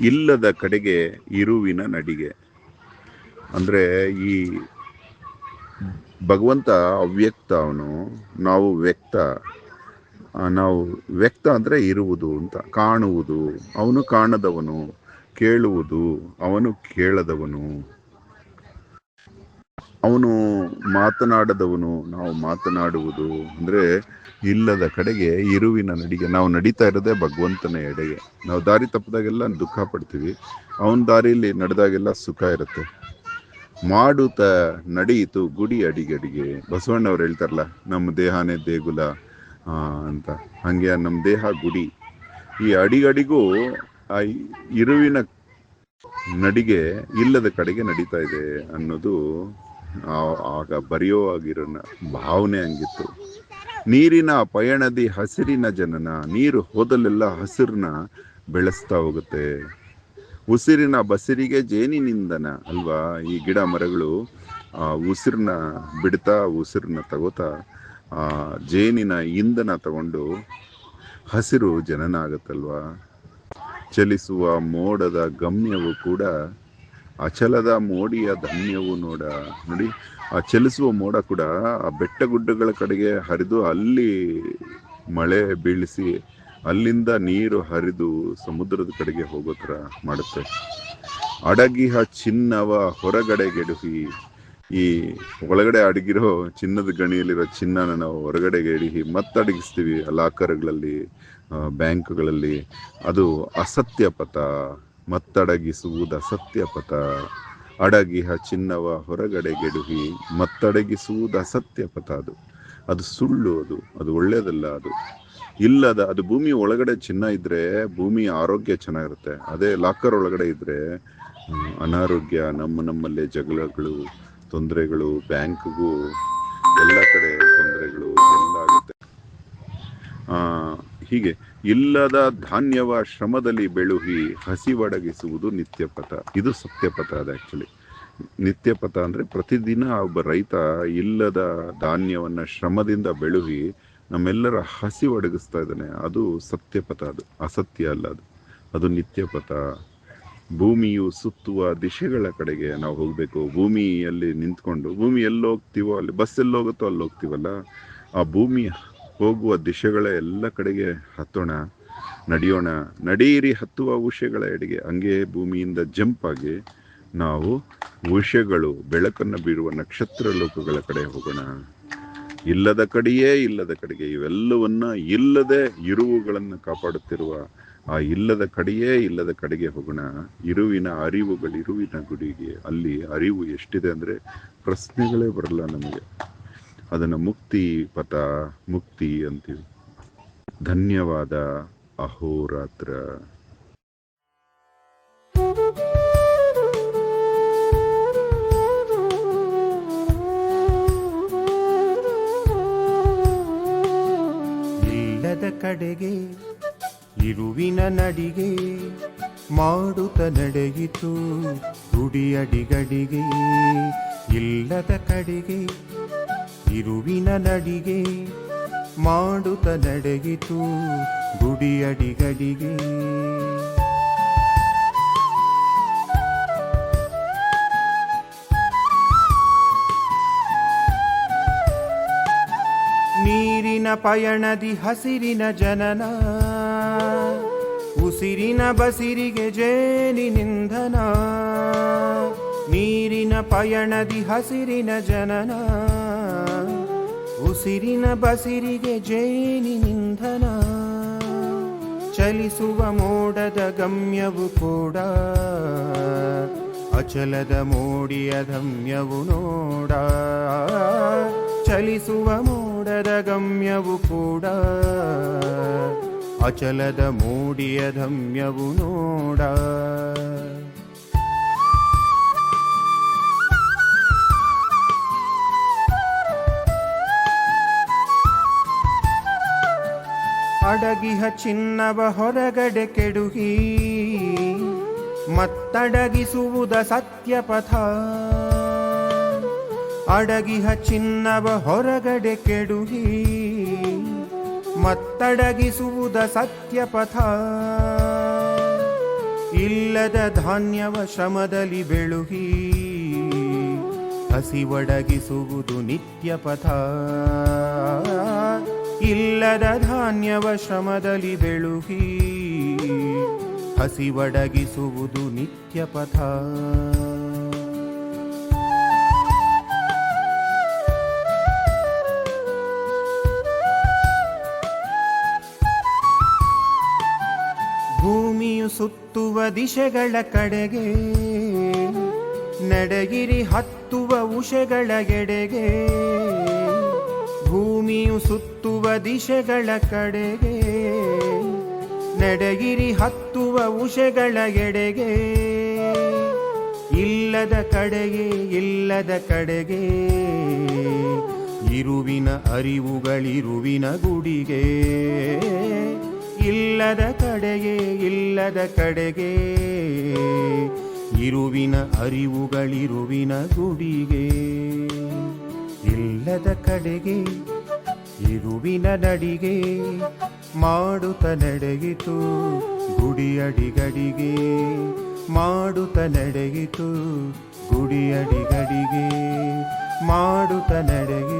ಇಲ್ಲದ ಕಡೆಗೆ ಇರುವಿನ ನಡಿಗೆ. ಅಂದರೆ ಈ ಭಗವಂತ ಅವ್ಯಕ್ತ ಅವನು, ನಾವು ವ್ಯಕ್ತ. ನಾವು ವ್ಯಕ್ತ ಅಂದರೆ ಇರುವುದು ಅಂತ, ಕಾಣುವುದು. ಅವನು ಕಾಣದವನು, ಕೇಳುವುದು. ಅವನು ಕೇಳದವನು. ಅವನು ಮಾತನಾಡದವನು, ನಾವು ಮಾತನಾಡುವುದು. ಅಂದರೆ ಇಲ್ಲದ ಕಡೆಗೆ ಇರುವಿನ ನಡಿಗೆ, ನಾವು ನಡೀತಾ ಇರೋದೇ ಭಗವಂತನ ಎಡೆಗೆ. ನಾವು ದಾರಿ ತಪ್ಪದಾಗೆಲ್ಲ ದುಃಖ ಪಡ್ತೀವಿ. ಅವನ ದಾರಿಯಲ್ಲಿ ನಡೆದಾಗೆಲ್ಲ ಸುಖ ಇರುತ್ತೆ. ಮಾಡುತ್ತ ನಡೆಯಿತು ಗುಡಿ ಅಡಿಗಡಿಗೆ. ಬಸವಣ್ಣವ್ರು ಹೇಳ್ತಾರಲ್ಲ, ನಮ್ಮ ದೇಹನೇ ದೇಗುಲ ಅಂತ. ಹಾಗೆ ನಮ್ಮ ದೇಹ ಗುಡಿ. ಈ ಅಡಿಗಡಿಗೂ ಆ ಇರುವಿನ ನಡಿಗೆ ಇಲ್ಲದ ಕಡೆಗೆ ನಡೀತಾ ಇದೆ ಅನ್ನೋದು ಆಗ ಬರೆಯೋವಾಗಿರೋ ಭಾವನೆ ಹಂಗಿತ್ತು. ನೀರಿನ ಪಯಣದಿ ಹಸಿರಿನ ಜನನ, ನೀರು ಹೋದಲ್ಲೆಲ್ಲ ಹಸಿರನ್ನ ಬೆಳೆಸ್ತಾ ಹೋಗುತ್ತೆ. ಉಸಿರಿನ ಬಸಿರಿಗೆ ಜೇನಿನಿಂದನ ಅಲ್ವಾ? ಈ ಗಿಡ ಮರಗಳು, ಆ ಉಸಿರನ್ನ ಬಿಡ್ತಾ ಉಸಿರನ್ನ ತಗೋತಾ, ಆ ಜೇನಿನ ಇಂಧನ ತಗೊಂಡು ಹಸಿರು ಜನನ ಆಗುತ್ತಲ್ವಾ? ಚಲಿಸುವ ಮೋಡದ ಗಮ್ಯವು ಕೂಡ ಅಚಲದ ಮೋಡಿಯ ಧನ್ಯವು ನೋಡ, ನೋಡಿ, ಆ ಚಲಿಸುವ ಮೋಡ ಕೂಡ ಆ ಬೆಟ್ಟ ಗುಡ್ಡಗಳ ಕಡೆಗೆ ಹರಿದು ಅಲ್ಲಿ ಮಳೆ ಬೀಳಿಸಿ ಅಲ್ಲಿಂದ ನೀರು ಹರಿದು ಸಮುದ್ರದ ಕಡೆಗೆ ಹೋಗೋ ಥರ ಮಾಡುತ್ತೆ. ಅಡಗಿಹ ಚಿನ್ನವ ಹೊರಗಡೆಗೆಡುಹಿ ಈ ಒಳಗಡೆ ಅಡಗಿರೋ ಚಿನ್ನದ ಗಣಿಯಲ್ಲಿರೋ ಚಿನ್ನನ ನಾವು ಹೊರಗಡೆಗೆ ಇಡಿಹಿ ಮತ್ತಡಗಿಸ್ತೀವಿ ಲಾಕರ್ಗಳಲ್ಲಿ ಬ್ಯಾಂಕ್ಗಳಲ್ಲಿ. ಅದು ಅಸತ್ಯ ಪಥ. ಮತ್ತಡಗಿಸುವುದು ಸತ್ಯಪಥ ಅಡಗಿಹ ಚಿನ್ನವ ಹೊರಗಡೆಗೆಡುಹಿ, ಮತ್ತಡಗಿಸುವುದು ಮತ್ತಡಗಿಸುವುದ ಪಥ ಅದು. ಅದು ಸುಳ್ಳು ಅದು ಅದು ಒಳ್ಳೇದಲ್ಲ ಅದು. ಇಲ್ಲದ, ಅದು ಭೂಮಿ ಒಳಗಡೆ ಚಿನ್ನ ಇದ್ರೆ ಭೂಮಿ ಆರೋಗ್ಯ ಚೆನ್ನಾಗಿರುತ್ತೆ. ಅದೇ ಲಾಕರ್ ಒಳಗಡೆ ಇದ್ರೆ ಅನಾರೋಗ್ಯ, ನಮ್ಮ ನಮ್ಮಲ್ಲೇ ಜಗಳಗಳು, ತೊಂದರೆಗಳು, ಬ್ಯಾಂಕ್ಗೂ ಎಲ್ಲ ಕಡೆ ತೊಂದರೆಗಳು ಎಲ್ಲ ಆಗುತ್ತೆ. ಹೀಗೆ ಇಲ್ಲದ ಧಾನ್ಯವ ಶ್ರಮದಲ್ಲಿ ಬೆಳುಹಿ ಹಸಿವಡಗಿಸುವುದು ನಿತ್ಯಪಥ. ಇದು ಸತ್ಯಪಥ ಅದು ಆ್ಯಕ್ಚುಲಿ ನಿತ್ಯಪಥ ಅಂದರೆ ಪ್ರತಿದಿನ ಒಬ್ಬ ರೈತ ಇಲ್ಲದ ಧಾನ್ಯವನ್ನು ಶ್ರಮದಿಂದ ಬೆಳುಹಿ ನಮ್ಮೆಲ್ಲರ ಹಸಿ ಒಡಗಿಸ್ತಾ ಇದ್ದಾನೆ. ಅದು ಸತ್ಯಪಥ ಅದು. ಅಸತ್ಯ ಅಲ್ಲ ಅದು. ಅದು ನಿತ್ಯಪಥ. ಭೂಮಿಯು ಸುತ್ತುವ ದಿಶೆಗಳ ಕಡೆಗೆ ನಾವು ಹೋಗಬೇಕು. ಭೂಮಿಯಲ್ಲಿ ನಿಂತ್ಕೊಂಡು ಭೂಮಿ ಎಲ್ಲಿ ಹೋಗ್ತೀವೋ ಅಲ್ಲಿ ಬಸ್ ಎಲ್ಲೋಗುತ್ತೋ ಅಲ್ಲಿ ಹೋಗ್ತೀವಲ್ಲ ಆ ಭೂಮಿ ಹೋಗುವ ದಿಶೆಗಳ ಎಲ್ಲ ಕಡೆಗೆ ಹತ್ತೋಣ, ನಡೆಯೋಣ. ನಡೆಯಿರಿ, ಹತ್ತುವ ಉಷೆಗಳ ಎಡೆಗೆ. ಹಂಗೆ ಭೂಮಿಯಿಂದ ಜಂಪ್ ಆಗಿ ನಾವು ಉಷೆಗಳು, ಬೆಳಕನ್ನು ಬೀರುವ ನಕ್ಷತ್ರ ಲೋಕಗಳ ಕಡೆ ಹೋಗೋಣ. ಇಲ್ಲದ ಕಡೆಯೇ ಇಲ್ಲದ ಕಡೆಗೆ. ಇವೆಲ್ಲವನ್ನ ಇಲ್ಲದೆ ಇರುವುಗಳನ್ನು ಕಾಪಾಡುತ್ತಿರುವ ಆ ಇಲ್ಲದ ಕಡೆಯೇ ಇಲ್ಲದ ಕಡೆಗೆ ಹೋಗೋಣ. ಇರುವಿನ ಅರಿವುಗಳು, ಇರುವಿನ ಗುಡಿಗೆ. ಅಲ್ಲಿ ಅರಿವು ಎಷ್ಟಿದೆ ಅಂದರೆ ಪ್ರಶ್ನೆಗಳೇ ಬರಲ್ಲ ನಮಗೆ. ಅದನ್ನು ಮುಕ್ತಿ ಪಥ, ಮುಕ್ತಿ ಅಂತೀವಿ. ಧನ್ಯವಾದ, ಅಹೋರಾತ್ರ. ಇಲ್ಲದ ಕಡೆಗೆ, ಇರುವಿನ ನಡಿಗೆ, ಮಾಡುತ್ತ ನಡೆಯಿತು ರುಡಿಯಡಿಗಡಿಗೆ ಇಲ್ಲದ ಕಡೆಗೆ ಇರುವಿನ ನಡಿಗೆ ಮಾಡುತ್ತ ನಡೆಯಿತು ಗುಡಿಯಡಿಗಡಿಗೆ ನೀರಿನ ಪಯಣದಿ ಹಸಿರಿನ ಜನನ, ಉಸಿರಿನ ಬಸಿರಿಗೆ ಜೇನಿನಿಂಧನ ನೀರಿನ ಪಯಣದಿ ಹಸಿರಿನ ಜನನ. ಉಸಿರಿನ ಬಸಿರಿಗೆ ಜೈನಿನಿಂಧನ ಚಲಿಸುವ ಮೋಡದ ಗಮ್ಯವು ಕೂಡ. ಅಚಲದ ಮೋಡಿಯ ಧಮ್ಯವು ನೋಡ. ಚಲಿಸುವ ಮೋಡದ ಗಮ್ಯವು ಕೂಡ. ಅಚಲದ ಮೋಡಿಯ ಧಮ್ಯವು ನೋಡ. ಅಡಗಿಹ ಚಿನ್ನವ ಹೊರಗಡೆ ಕೆಡುಹಿ ಮತ್ತಡಗಿಸುವುದ ಸತ್ಯಪಥ. ಅಡಗಿಹ ಚಿನ್ನವ ಹೊರಗಡೆ ಕೆಡುಹಿ ಮತ್ತಡಗಿಸುವುದ ಸತ್ಯಪಥ. ಇಲ್ಲದ ಧಾನ್ಯವ ಶ್ರಮದಲ್ಲಿ ಬೆಳುಗಿ ಹಸಿವಡಗಿಸುವುದು ನಿತ್ಯ ಪಥ ಇಲ್ಲದ ಧಾನ್ಯವ ಶ್ರಮದಲ್ಲಿ ಬೆಳುಗಿ ಹಸಿವಡಗಿಸುವುದು ನಿತ್ಯ ಪಥ. ಭೂಮಿಯು ಸುತ್ತುವ ದಿಶೆಗಳ ಕಡೆಗೆ ನಡಗಿರಿ ಹತ್ತುವ ಉಷೆಗಳ ಎಡೆಗೆ. ಭೂಮಿಯು ಸುತ್ತುವ ದಿಶೆಗಳ ಕಡೆಗೆ ನಡೆಗಿರಿ ಹತ್ತುವ ಉಷೆಗಳ ಎಡೆಗೆ. ಇಲ್ಲದ ಕಡೆಗೆ ಇಲ್ಲದ ಕಡೆಗೆ, ಇರುವಿನ ಅರಿವುಗಳಿರುವಿನ ಗುಡಿಗೆ. ಇಲ್ಲದ ಕಡೆಗೆ ಇಲ್ಲದ ಕಡೆಗೆ, ಇರುವಿನ ಅರಿವುಗಳಿರುವಿನ ಗುಡಿಗೆ. ಇಲ್ಲದ ಕಡೆಗೆ ಇರುವಿನ ನಡಿಗೆ ಮಾಡುತ್ತ ನಡೆಯಿತು ಗುಡಿಯಡಿಗಡಿಗೆ ಮಾಡುತ್ತ ನಡೆಯಿತು ಗುಡಿಯಡಿಗಡಿಗೆ ಮಾಡುತ್ತ ನಡೆಯಿತು